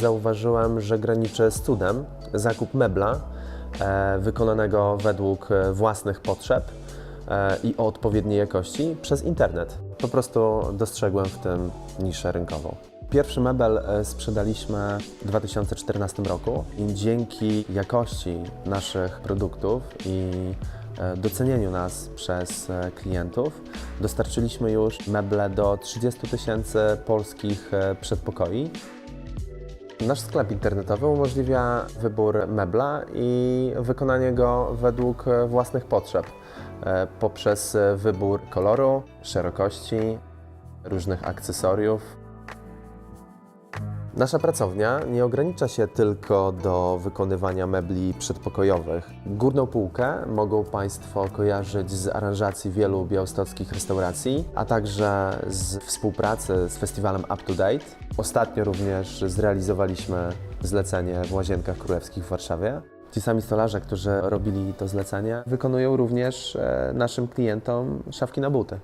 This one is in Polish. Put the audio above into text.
zauważyłem, że graniczy z cudem zakup mebla e, wykonanego według e, własnych potrzeb e, i o odpowiedniej jakości przez internet. Po prostu dostrzegłem w tym niszę rynkową. Pierwszy mebel sprzedaliśmy w 2014 roku i dzięki jakości naszych produktów i docenieniu nas przez klientów dostarczyliśmy już meble do 30 tysięcy polskich przedpokoi. Nasz sklep internetowy umożliwia wybór mebla i wykonanie go według własnych potrzeb e, poprzez wybór koloru, szerokości, różnych akcesoriów. Nasza pracownia nie ogranicza się tylko do wykonywania mebli przedpokojowych. Górną półkę mogą Państwo kojarzyć z aranżacji wielu białostockich restauracji, a także z współpracy z festiwalem Up to Date. Ostatnio również zrealizowaliśmy zlecenie w Łazienkach Królewskich w Warszawie. Ci sami stolarze, którzy robili to zlecenie, wykonują również e, naszym klientom szafki na buty.